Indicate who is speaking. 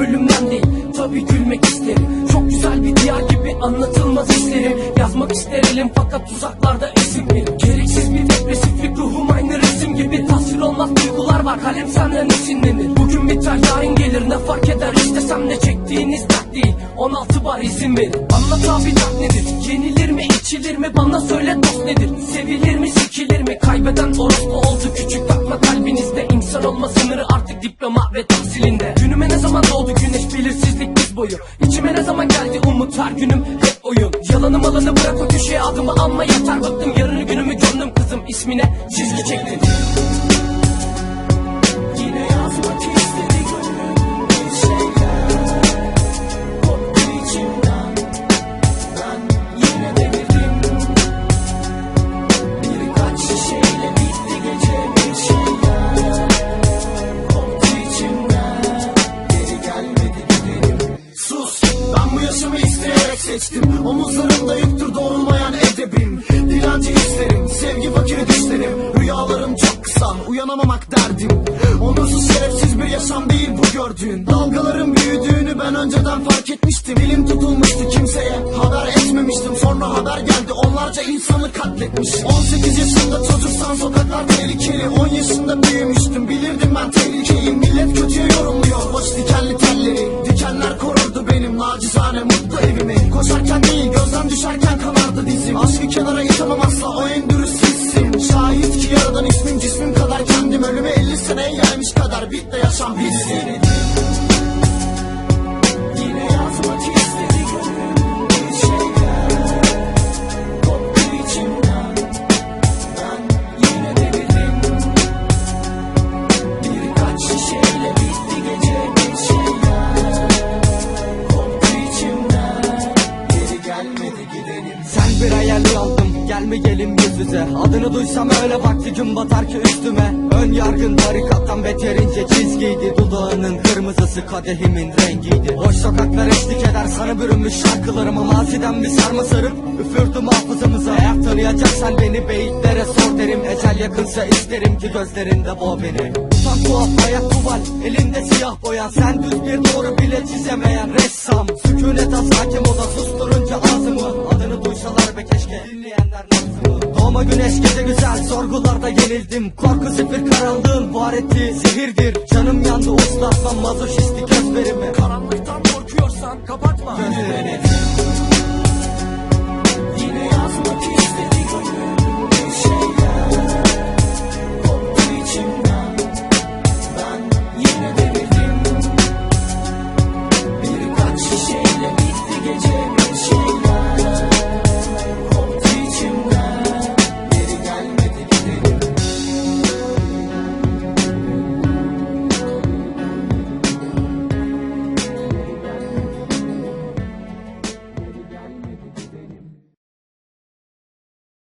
Speaker 1: ölümden değil Tabi gülmek isterim. Çok güzel bir diyar gibi anlatılmaz isterim Yazmak ister elim fakat tuzaklarda isim verim Gereksiz bir depresiflik ruhum aynı resim gibi. Tasvir olmaz duygular var kalem senden esinlenir. Bugün biter yarın gelir ne fark eder? İstesem de çektiğiniz dert değil. 16 bar izin verin. Anlat abi dert insan olma sınırı artık diploma ve tahsilinde Günüme ne zaman doğdu güneş belirsizlik biz boyu. İçime ne zaman geldi umut her günüm hep oyun. Yalanım alanı bırak o köşeye adımı alma yeter. Bıktım yarını günümü gömdüm kızım ismine. Çizgi çektim
Speaker 2: seçtim Omuzlarımda yüktür doğrulmayan edebim. Dilenci hislerim sevgi fakiri düşlerim. Rüyalarım çok kısa uyanamamak derdim. Onursuz şerefsiz bir yaşam değil bu gördüğün. Dalgaların büyüdüğünü ben önceden fark etmiştim. Dilim tutulmuştu kimseye haber etmemiştim. Sonra haber geldi onlarca insanı katletmiş. 18 yaşında çocuksan sokaklar tehlikeli. 10 yaşında büyümüştüm bilirdim ben tehlikeyim. Millet kötüye yorumluyor boş dikenli telleri benim nacizane mutlu evimi Koşarken değil gözden düşerken kanardı dizim. Aşkı kenara itemem asla o en dürüst hissim. Şahit ki yaradan ismim cismim kadar kendim Ölüme 50 seneye gelmiş kadar bitti yaşam bitsin
Speaker 3: aldım gelmeyelim yüz yüze. Adını duysam öyle vakti gün batar ki üstüme. Ön yargın tarikattan beterince çizgiydi. Dudağının kırmızısı kadehimin rengiydi. Boş sokaklar eşlik eder sana bürünmüş şarkılarımı Maziden bir sarma sarıp üfürdüm hafızamıza. Eğer tanıyacaksan beni beyitlere sor derim. Ecel yakınsa isterim ki gözlerinde boğ beni. Utan tuhaf hayat tuval elinde siyah boya. Sen düz bir doğru bile çizemeyen ressam. Sükunet az hakim o da susturunca ağzımı Adını duysalar be keşke. Dinleyenler nazımı Doğma güneş gece güzel sorgularda yenildim. Korku zifir karanlığın var ettiği zehirdir. Canım yandı uslatmam mazoşisti gözlerimi
Speaker 1: Karanlıktan korkuyorsan kapatma.
Speaker 3: Gözlerini